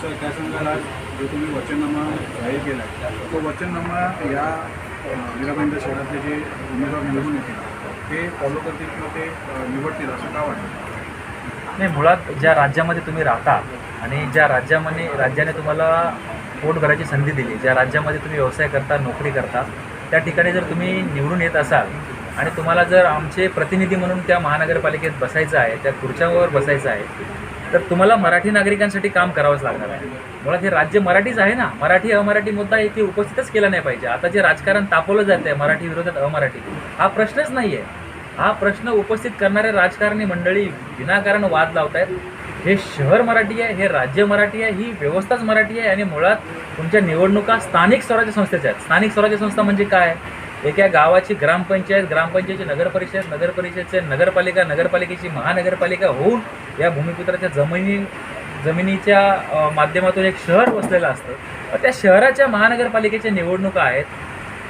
Sir त्या सांगाल जो तुम्ही वचननामा जाहीर केला आहे तो वचननामा या मीराबाईंच्या शहरातले जे उमेदवार निवडून येतील ते फॉलो करतील किंवा ते निवडतील असं का वाटतं? नाही मुळात ज्या राज्यामध्ये तुम्ही राहता आणि ज्या राज्यामध्ये राज्याने तुम्हाला पोट भरायची संधी दिली. ज्या राज्यामध्ये तुम्ही व्यवसाय करता नोकरी करता त्या ठिकाणी जर तुम्ही निवडून येत असाल आणि तुम्हाला जर आमचे प्रतिनिधी म्हणून त्या महानगरपालिकेत बसायचं आहे त्या खुर्च्यावर बसायचं आहे तर तुम्हाला मराठी नागरिकांसाठी काम करावंच लागणार आहे. मुळात हे राज्य मराठीच आहे ना. मराठी अमराठी मुद्दा इथे उपस्थितच केला नाही पाहिजे. आता जे राजकारण तापवलं जात आहे मराठी विरोधात अमराठी हा प्रश्नच नाही आहे हा प्रश्न उपस्थित करणारे राजकारणी मंडळी विनाकारण वाद लावत आहेत हे शहर मराठी आहे हे राज्य मराठी आहे ही व्यवस्थाच मराठी आहे आणि मुळात तुमच्या निवडणुका स्थानिक स्वराज्य संस्थेच्या आहेत. स्थानिक स्वराज्य संस्था म्हणजे काय? एका गावाची ग्रामपंचायत ग्रामपंचायतची नगरपरिषद नगरपरिषदचे नगरपालिका नगरपालिकेची महानगरपालिका होऊन या भूमिपुत्राच्या जमिनी जमिनीच्या माध्यमातून एक शहर वसलेलं असतं. त्या शहराच्या महानगरपालिकेच्या निवडणुका आहेत.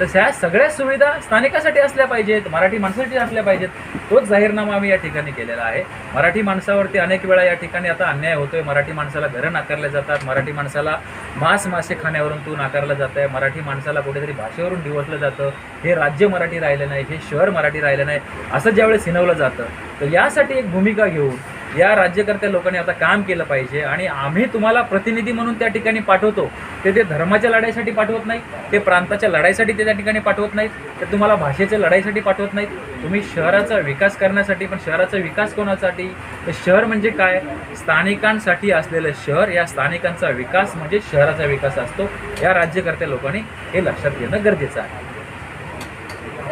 तशा सगळ्या सुविधा स्थानिकासाठी असल्या पाहिजेत मराठी माणसासाठी असल्या पाहिजेत. तोच जाहीरनामा आम्ही या ठिकाणी केलेला आहे. मराठी माणसावरती अनेक वेळा या ठिकाणी आता अन्याय होतोय. मराठी माणसाला घरं नाकारले जातात. मराठी माणसाला मांस मासे खाण्यावरून तू नाकारलं जात आहे मराठी माणसाला कुठेतरी भाषेवरून डिवसलं जातं. हे राज्य मराठी राहिलं नाही. हे शहर मराठी राहिलं नाही. असं ज्यावेळेस हिनवलं जातं. तर यासाठी एक भूमिका घेऊन या राज्यकर्त्या लोकांनी आता काम केलं पाहिजे आणि आम्ही तुम्हाला प्रतिनिधी म्हणून त्या ठिकाणी पाठवतो. ते ते धर्माच्या लढाईसाठी पाठवत नाही ते प्रांताच्या लढाईसाठी ते त्या ठिकाणी पाठवत नाहीत ते तुम्हाला भाषेच्या लढाईसाठी पाठवत नाहीत. तुम्ही शहराचा विकास करण्यासाठी पण शहराचा विकास कोणासाठी? तर शहर म्हणजे काय? स्थानिकांसाठी असलेलं शहर या स्थानिकांचा विकास म्हणजे शहराचा विकास असतो. या राज्यकर्त्या लोकांनी हे लक्षात घेणं गरजेचं आहे.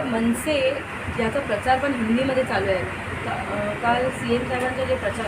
मनसे याचा प्रचार पण हिंदीमध्ये चालू आहे. का- काल सी एम साहेबांचा जे प्रचार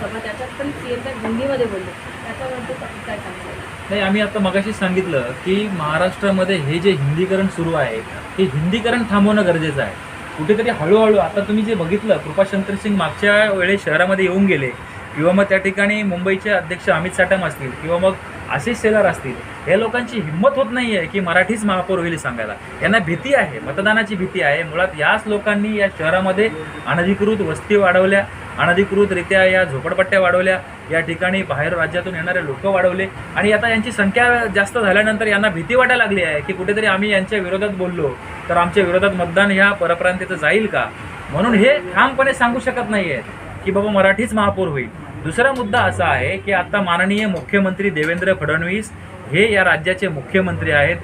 सभा त्याच्यात पण सी एम साहेब हिंदीमध्ये बोलले. त्याच्याबद्दल काय सांगतो नाही आम्ही आता मगाशी सांगितलं की महाराष्ट्रामध्ये हे जे हिंदीकरण सुरू आहे हे हिंदीकरण थांबवणं गरजेचं आहे. कुठेतरी हळूहळू आता तुम्ही जे बघितलं कृपाशंकर सिंग मागच्या वेळेस शहरामध्ये येऊन गेले किंवा मग त्या ठिकाणी मुंबईचे अध्यक्ष अमित साटम असतील किंवा मग असे सेलर असतील या लोकांची हिंमत होत नाही आहे की मराठीच महापौर होईल सांगायला. यांना भीती आहे मतदानाची भीती आहे. मुळात याच लोकांनी या शहरामध्ये अनधिकृत वस्ती वाढवल्या अनधिकृतरित्या या झोपडपट्ट्या वाढवल्या या ठिकाणी बाहेर राज्यातून येणारे लोक वाढवले आणि आता यांची संख्या जास्त झाल्यानंतर यांना भीती वाटायला लागली आहे की कुठेतरी आम्ही यांच्या विरोधात बोललो तर आमच्या विरोधात मतदान ह्या परप्रांतीचं जाईल का? म्हणून हे ठामपणे सांगू शकत नाही आहेत की बाबा मराठीच महापौर होईल. दुसरा मुद्दा असा आहे की आता माननीय मुख्यमंत्री देवेंद्र फडणवीस हे या राज्याचे मुख्यमंत्री आहेत.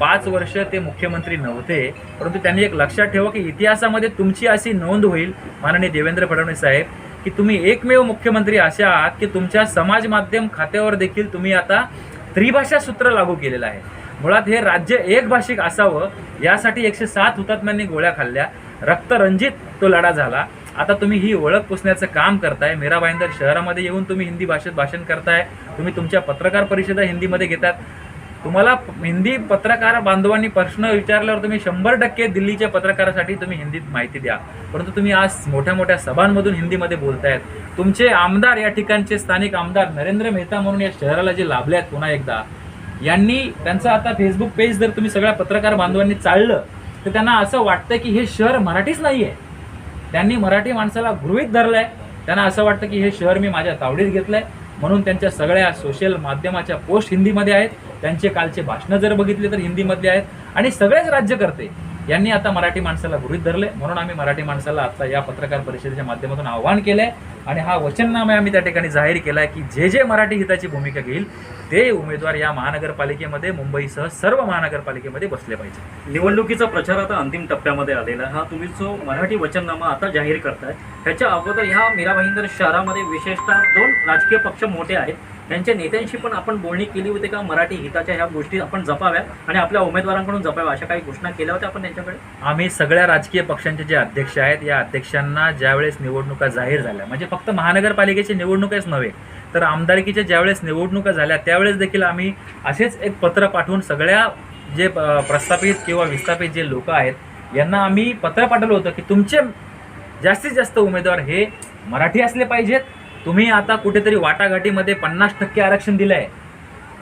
पाच वर्ष ते मुख्यमंत्री नव्हते परंतु त्यांनी एक लक्षात ठेवा की इतिहासामध्ये तुमची अशी नोंद होईल माननीय देवेंद्र फडणवीस साहेब की तुम्ही एकमेव मुख्यमंत्री असे आहात की तुमच्या समाज माध्यम खात्यावर देखील तुम्ही आता त्रिभाषा सूत्र लागू केलेलं आहे. मुळात हे राज्य एक भाषिक असावं यासाठी एकशे सात हुतात्म्यांनी गोळ्या खाल्ल्या. रक्तरंजित तो लढा झाला. आता तुम्ही ही ओळख पुसण्याचं काम करताय. मीरा भाईंदर शहरामध्ये येऊन तुम्ही हिंदी भाषेत भाषण करताय. तुम्ही तुमच्या पत्रकार परिषदा हिंदीमध्ये घेतात. तुम्हाला हिंदी पत्रकार बांधवांनी प्रश्न विचारल्यावर तुम्ही शंभर टक्के दिल्लीच्या पत्रकारासाठी तुम्ही हिंदीत माहिती द्या. परंतु तुम्ही आज मोठ्या मोठ्या सभांमधून हिंदीमध्ये बोलतायत. तुमचे आमदार या ठिकाणचे स्थानिक आमदार नरेंद्र मेहता म्हणून या शहराला जे लाभले आहेत पुन्हा एकदा यांनी त्यांचं आता फेसबुक पेज जर तुम्ही सगळ्या पत्रकार बांधवांनी चाललं तर त्यांना असं वाटतं की हे शहर मराठीच नाही आहे त्यांनी मराठी माणसाला गृहीत धरलंय. त्यांना असं वाटतं की हे शहर मी माझ्या तावडीत घेतलंय. म्हणून त्यांच्या सगळ्या सोशल माध्यमाच्या पोस्ट हिंदीमध्ये आहेत. त्यांचे कालचे भाषणं जर बघितले तर हिंदीमधले आहेत. आणि सगळेच राज्यकर्ते यांनी आता मराठी माणसाला गृहित धरले. म्हणून आम्ही मराठी माणसाला आता या पत्रकार परिषदेच्या माध्यमातून आव्हान केलंय. आणि हा वचननामा आम्ही त्या ठिकाणी जाहीर केलाय की जे जे मराठी हिताची भूमिका घेईल ते उमेदवार या महानगरपालिकेमध्ये मुंबईसह सर्व महानगरपालिकेमध्ये बसले पाहिजे. निवडणुकीचा प्रचार आता अंतिम टप्प्यामध्ये आलेला हा तुम्ही जो मराठी वचननामा आता जाहीर करताय ह्याच्या अगोदर ह्या मीरा भाईंदर शहरामध्ये विशेषतः दोन राजकीय पक्ष मोठे आहेत. त्यांच्या नेत्यांशी पण आपण बोलणी केली होती का मराठी हिताच्या ह्या गोष्टी आपण जपाव्या आणि आपल्या उमेदवारांकडून जपाव्या अशा काही घोषणा केल्या होत्या आपण त्यांच्याकडे? आम्ही सगळ्या राजकीय पक्षांचे जे अध्यक्ष आहेत या अध्यक्षांना ज्यावेळेस निवडणुका जाहीर झाल्या म्हणजे फक्त महानगरपालिकेची निवडणुकच नव्हे तर आमदारकीच्या ज्यावेळेस निवडणुका झाल्या त्यावेळेस देखील आम्ही असेच एक पत्र पाठवून सगळ्या जे प्रस्थापित किंवा विस्थापित जे लोक आहेत यांना आम्ही पत्र पाठवलं होतं की तुमचे जास्तीत जास्त उमेदवार हे मराठी असले पाहिजेत तुम्ही आता कुठेतरी वाटाघाटीमध्ये पन्नास टक्के आरक्षण दिलं आहे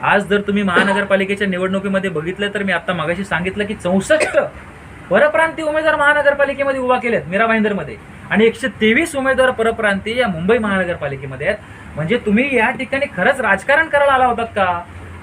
आज जर तुम्ही महानगरपालिकेच्या निवडणुकीमध्ये बघितलं तर मी आता मागाशी सांगितलं की चौसष्ट परप्रांती उमेदवार महानगरपालिकेमध्ये उभा केलेत मीरा भाईंदरमध्ये आणि एकशे तेवीस उमेदवार परप्रांती या मुंबई महानगरपालिकेमध्ये आहेत. म्हणजे तुम्ही या ठिकाणी खरंच राजकारण करायला आला होतात का?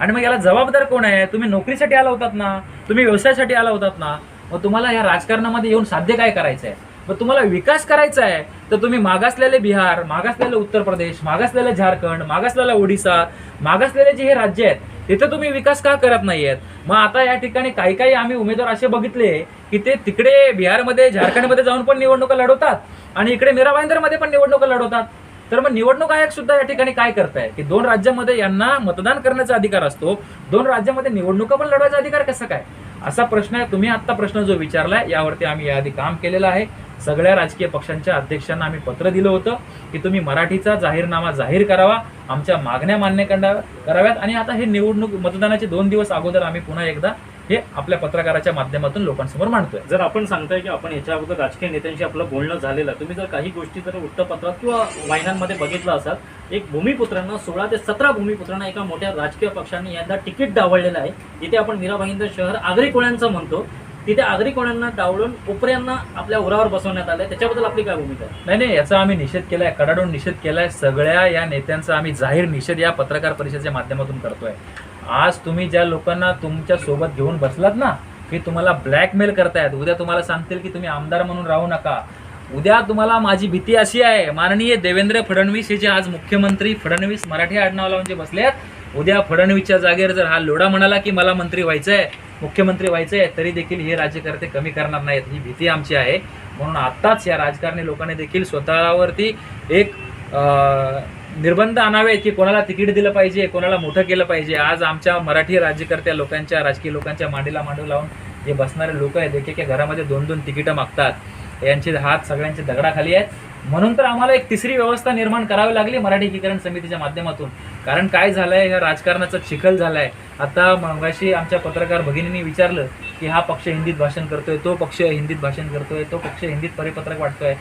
आणि मग याला जबाबदार कोण आहे? तुम्ही नोकरीसाठी आला होतात ना? तुम्ही व्यवसायासाठी आला होतात ना? मग तुम्हाला या राजकारणामध्ये येऊन साध्य काय करायचं आहे मग तुम्हाला विकास करायचा आहे तर तुम्ही मागासलेले बिहार मागासलेले उत्तर प्रदेश मागासलेले झारखंड मागासलेला ओडिसा मागासलेले जे हे राज्य आहेत तिथे तुम्ही विकास का करत नाहीयेत? मग आता या ठिकाणी काही काही आम्ही उमेदवार असे बघितले की ते तिकडे बिहारमध्ये झारखंडमध्ये जाऊन पण निवडणुका लढवतात आणि इकडे मीरा भाईंदरमध्ये पण निवडणुका लढवतात. तर मग निवडणूक आयोग सुद्धा या ठिकाणी काय करताय? की दोन राज्यामध्ये यांना मतदान करण्याचा अधिकार असतो दोन राज्यामध्ये निवडणुका पण लढवायचा अधिकार कसा काय? असा प्रश्न आहे तुम्ही आत्ता प्रश्न जो विचारलाय यावरती आम्ही याआधी काम केलेलं आहे. सगळ्या राजकीय पक्षांच्या अध्यक्षांना आम्ही पत्र दिलं होतं की तुम्ही मराठीचा जाहीरनामा जाहीर करावा आमच्या मागण्या मान्य करा कराव्यात. आणि आता हे निवडणूक मतदानाचे दोन दिवस अगोदर आम्ही पुन्हा एकदा हे आपल्या पत्रकाराच्या माध्यमातून लोकांसमोर मांडतोय. जर आपण सांगताय की आपण याच्या अगोदर राजकीय नेत्यांशी आपलं बोलणं झालेलं तुम्ही जर काही गोष्टी जर वृत्तपत्रात किंवा वाहिन्यांमध्ये बघितलं असाल एक भूमिपुत्रांना सोळा ते सतरा भूमिपुत्रांना एका मोठ्या राजकीय पक्षांनी यंदा तिकीट डावळलेलं आहे. इथे आपण मीरा भाईंदर शहर आगरी कोळ्यांचं म्हणतो तिथे आगरी कोणांना डावळून उपऱ्यांना आपल्या उरावर बसवण्यात आलंय. त्याच्याबद्दल आपली काय भूमिका आहे? नाही नाही याचा आम्ही निषेध केलाय कडाडून निषेध केलाय. सगळ्या या नेत्यांचा आम्ही जाहीर निषेध या पत्रकार परिषदेच्या माध्यमातून करतोय. आज तुम्ही ज्या लोकांना तुमच्यासोबत घेऊन बसलात ना की तुम्हाला ब्लॅकमेल करतायत. उद्या तुम्हाला सांगतील की तुम्ही आमदार म्हणून राहू नका. उद्या तुम्हाला माझी भीती अशी आहे माननीय देवेंद्र फडणवीस हे जे आज मुख्यमंत्री फडणवीस मराठी आडनाव लावून जे म्हणजे बसले आहेत उद्या फडणवीसच्या जागेवर जर हा लोढा म्हणाला की मला मंत्री व्हायचं आहे मुख्यमंत्री व्हायचं आहे तरी देखील हे राज्यकर्ते कमी करणार नाहीत ही भीती आमची आहे. म्हणून आत्ताच या राजकारणी लोकांनी देखील स्वतःवरती एक निर्बंध आणावेत की कोणाला तिकीट दिलं पाहिजे कोणाला मोठं केलं पाहिजे. आज आमच्या मराठी राज्यकर्त्या लोकांच्या राजकीय लोकांच्या मांडीला मांडू लावून जे बसणारे लोक आहेत एकेका घरामध्ये दोन दोन तिकीटं मागतात. यांचे हात सगळ्यांचे दगडाखाली आहेत. म्हणून तर आम्हाला एक तिसरी व्यवस्था निर्माण करावी लागली मराठी एकीकरण समितीच्या माध्यमातून. कारण काय झालंय ह्या राजकारणाचं चिखल झालाय. आता मगाशी आमच्या पत्रकार भगिनींनी विचारलं की हा पक्ष हिंदीत भाषण करतोय तो पक्ष हिंदीत भाषण करतोय तो पक्ष हिंदीत परिपत्रक वाटतोय.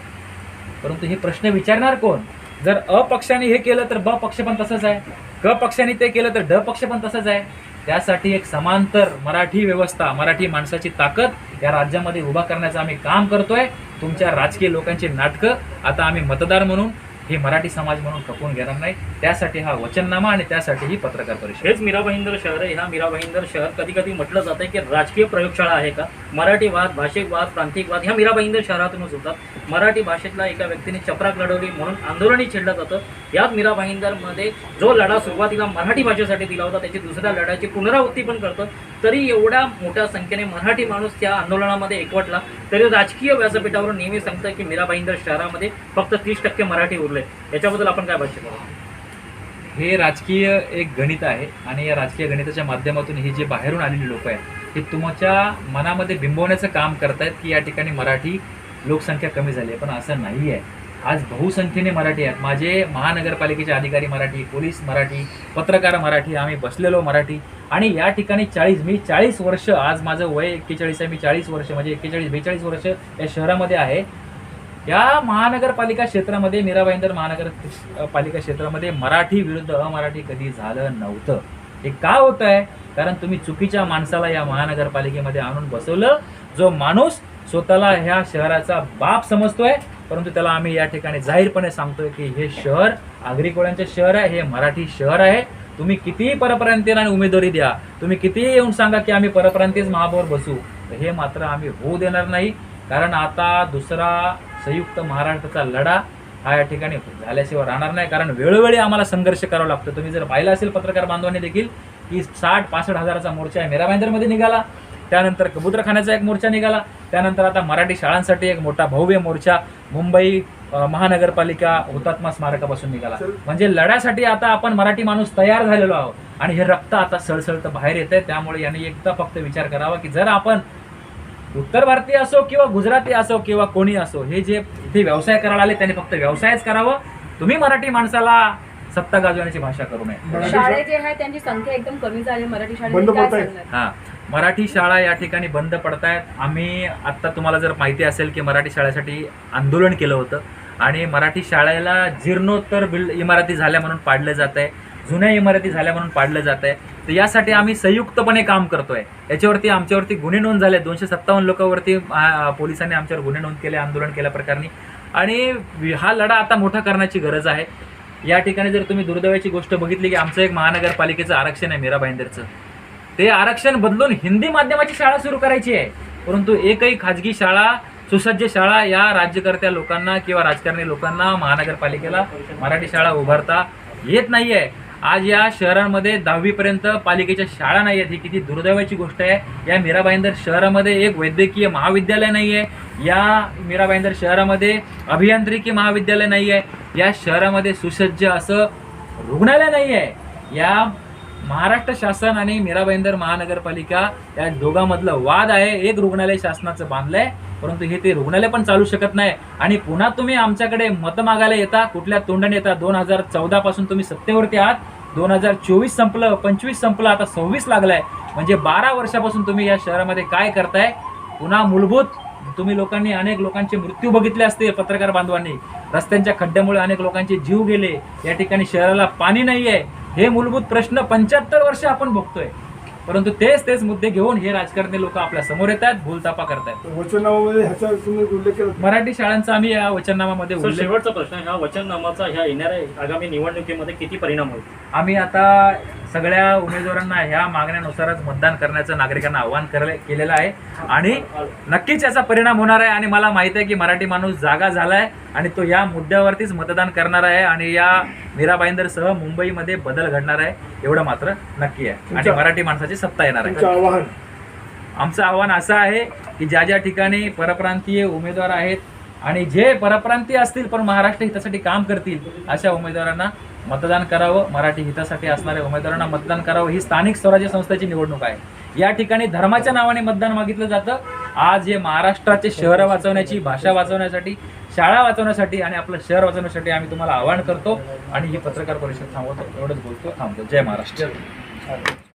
परंतु हे प्रश्न विचारणार कोण? जर अ पक्षाने हे केलं तर ब पक्ष पण तसंच आहे. क पक्षाने ते केलं तर ड पक्ष पण तसंच आहे. त्यासाठी एक समांतर मराठी व्यवस्था मराठी माणसाची ताकद या राज्यामध्ये उभा करण्याचं आम्ही काम करतोय. तुमच्या राजकीय लोकांची नाटकं आता आम्ही मतदार म्हणून हे मराठी समाज म्हणून खपवून घेणार नाही. त्यासाठी हा वचननामा आणि त्यासाठी ही पत्रकार परिषद. हेच मीरा भाईंदर शहर आहे. ह्या मीरा भाईंदर शहर कधी कधी म्हटलं जातं की राजकीय प्रयोगशाळा आहे का? मराठीवाद भाषिकवाद प्रांतिकवाद ह्या मीरा भाईंदर शहरातूनच होतात. मराठी भाषेतला एका व्यक्तीने चपराक लढवली म्हणून आंदोलनही छेडलं जातं. याच मीरा भाईंदरमध्ये जो लढा सुरुवातीला मराठी भाषेसाठी दिला होता त्याची दुसऱ्या लढ्याची पुनरावृत्ती पण करतं. तरी एवढ्या मोठ्या संख्येने मराठी माणूस त्या आंदोलनामध्ये एकवटला. तरी राजकीय व्यासपीठावरून नेहमी सांगतं की मीरा भाईंदर शहरामध्ये फक्त तीस टक्के मराठी उरली याच्याबद्दल आपण काय भाष्य करू? हे राजकीय एक गणित आहे आणि या राजकीय गणिताच्या माध्यमातून हे जे बाहेरून आलेली लोक आहेत हे तुमच्या मनामध्ये बिंबवण्याचं काम करतायत की या ठिकाणी मराठी लोकसंख्या कमी झाली आहे. पण असं नाही आहे. आज बहुसंख्येने मराठी आहेत. माझे महानगरपालिकेचे अधिकारी मराठी पोलीस मराठी पत्रकार मराठी आम्ही बसलेलो मराठी आणि या ठिकाणी चाळीस मी चाळीस वर्ष आज माझं वय एक्केचाळीस आहे मी चाळीस वर्ष म्हणजे एक्केचाळीस बेचाळीस वर्ष या शहरामध्ये आहे. या महानगरपालिका क्षेत्रामध्ये मीरा भाईंदर महानगर पालिका क्षेत्रामध्ये मराठी विरुद्ध अमराठी कधी झालं नव्हतं. हे का होत आहे कारण तुम्ही चुकीच्या माणसाला या महानगरपालिकेमध्ये आणून बसवलं. जो माणूस स्वतःला ह्या शहराचा बाप समजतोय परंतु त्याला आम्ही या ठिकाणी जाहीरपणे सांगतोय की हे शहर आगरी कोळ्यांचे शहर आहे हे मराठी शहर आहे. तुम्ही कितीही परप्रांतीयांना उमेदवारी द्या. तुम्ही कितीही येऊन सांगा की आम्ही परप्रांतीच महापौर बसू. तर हे मात्र आम्ही होऊ देणार नाही. कारण आता दुसरा संयुक्त महाराष्ट्राचा लढा हा या ठिकाणी झाल्याशिवाय राहणार नाही. कारण वेळोवेळी आम्हाला संघर्ष करावा लागतो. तुम्ही जर पाहिलं असेल पत्रकार बांधवांनी देखील की साठ पासष्ट हजाराचा मोर्चा आहे मीरा भाईंदरमध्ये निघाला. त्यानंतर कबूतरखान्याचा एक मोर्चा निघाला. त्यानंतर आता मराठी शाळांसाठी एक मोठा भव्य मोर्चा मुंबई महानगरपालिका हुतात्मा स्मारकापासून निघाला. म्हणजे लढ्यासाठी आता आपण मराठी माणूस तयार झालेलो आहोत. आणि हे रक्त आता सळसळतं बाहेर येत आहे त्यामुळे यांनी एकदा फक्त विचार करावा की जर आपण उत्तर भारतीय असो किंवा गुजराती असो किंवा कोणी असो हे जे इथे व्यवसाय करायला आले त्यांनी फक्त व्यवसायच करावं. तुम्ही मराठी माणसाला सत्ता गाजवण्याची भाषा करू नये. शाळे जे आहे त्यांची संख्या एकदम कमी झाली. मराठी शाळेत हा. मराठी शाळा या ठिकाणी बंद पडतायत. आम्ही आत्ता तुम्हाला जर माहिती असेल की मराठी शाळेसाठी आंदोलन केलं होतं आणि मराठी शाळेला जीर्णोत्तर बिल्ड इमारती झाल्या म्हणून पाडलं जात आहे जुन्या इमारती झाल्या म्हणून पाडलं जात आहे तर यासाठी आम्ही संयुक्तपणे काम करतोय. याच्यावरती आमच्यावरती गुन्हे नोंद झाले. दोनशे सत्तावन्न लोकांवरती पोलिसांनी आमच्यावर गुन्हे नोंद केले आंदोलन केल्या प्रकारनी. आणि हा लढा आता मोठा करण्याची गरज आहे. या ठिकाणी जर तुम्ही दुर्दैवाची गोष्ट बघितली की आमचं एक महानगरपालिकेचं आरक्षण आहे मीरा भाईंदरचं. ते आरक्षण बदलून हिंदी माध्यमाची शाळा सुरू करायची आहे. परंतु एकही खाजगी शाळा सुसज्ज शाळा या राज्यकर्त्या लोकांना किंवा राजकारणी लोकांना महानगरपालिकेला मराठी शाळा उभारता येत नाही आहे आज या शहरांमध्ये दहावीपर्यंत पालिकेच्या शाळा नाही आहेत. ही किती दुर्दैवाची गोष्ट आहे. या मीराबाईंदर शहरामध्ये एक वैद्यकीय महाविद्यालय नाही आहे. या मीराबाईंदर शहरामध्ये अभियांत्रिकी महाविद्यालय नाही आहे. या शहरामध्ये सुसज्ज असं रुग्णालय नाही आहे. या महाराष्ट्र शासन आणि मीराबाईंदर महानगरपालिका या दोघांमधलं वाद आहे. एक रुग्णालय शासनाचं बांधलंय परंतु हे ते रुग्णालय पण चालू शकत नाही. आणि पुन्हा तुम्ही आमच्याकडे मतं मागायला येता कुठल्या तोंडाने येता दोन हजार चौदा पासून तुम्ही सत्तेवरती आहात. दोन हजार चोवीस संपलं पंचवीस संपलं आता सव्वीस लागलाय. म्हणजे बारा वर्षापासून तुम्ही या शहरामध्ये काय करताय? पुन्हा मूलभूत तुम्ही लोकांनी अनेक लोकांचे मृत्यू बघितले असते पत्रकार बांधवांनी. रस्त्यांच्या खड्ड्यामुळे अनेक लोकांचे जीव गेले. या ठिकाणी शहराला पाणी नाही आहे हे मूलभूत प्रश्न पंच्याहत्तर वर्ष आपण बघतोय. परंतु तेच तेच मुद्दे घेऊन हे राजकारणी लोक आपल्यासमोर येत आहेत भूलतापा करतायत वचननामामध्ये ह्याचा तुम्ही उल्लेख केला मराठी शाळांचा आम्ही या वचननामामध्ये सर उल्लेख शेवटचा प्रश्न ह्या वचननामाचा ह्या येणाऱ्या आगामी निवडणुकीमध्ये किती परिणाम होईल? आम्ही आता सगळ्या उमेदवारांना ह्या मागण्यानुसारच मतदान करण्याचं नागरिकांना आव्हान केलेलं आहे. आणि नक्कीच याचा परिणाम होणार आहे आणि मला माहिती आहे की मराठी माणूस जागा झालाय आणि तो या मुद्द्यावरतीच मतदान करणार आहे आणि या मीरा भाईंदरसह मुंबईमध्ये बदल घडणार आहे एवढं मात्र नक्की आहे. आणि मराठी माणसाची सत्ता येणार आहे. आवाहन? आमचं आव्हान असं आहे की ज्या ज्या ठिकाणी परप्रांतीय उमेदवार आहेत आणि जे परप्रांतीय असतील पण महाराष्ट्र हितासाठी काम करतील अशा उमेदवारांना मतदान करावं मराठी हितासाठी असणाऱ्या उमेदवारांना मतदान करावं ही स्थानिक स्वराज्य संस्थेची निवडणूक आहे. या ठिकाणी धर्माच्या नावाने मतदान मागितलं जातं. आज हे महाराष्ट्राचे शहर वाचवण्याची भाषा वाचवण्यासाठी शाळा वाचवण्यासाठी आणि आपलं शहर वाचवण्यासाठी आम्ही तुम्हाला आवाहन करतो आणि ही पत्रकार परिषद थांबवतो. एवढंच बोलतो. थांबतो. जय महाराष्ट्र.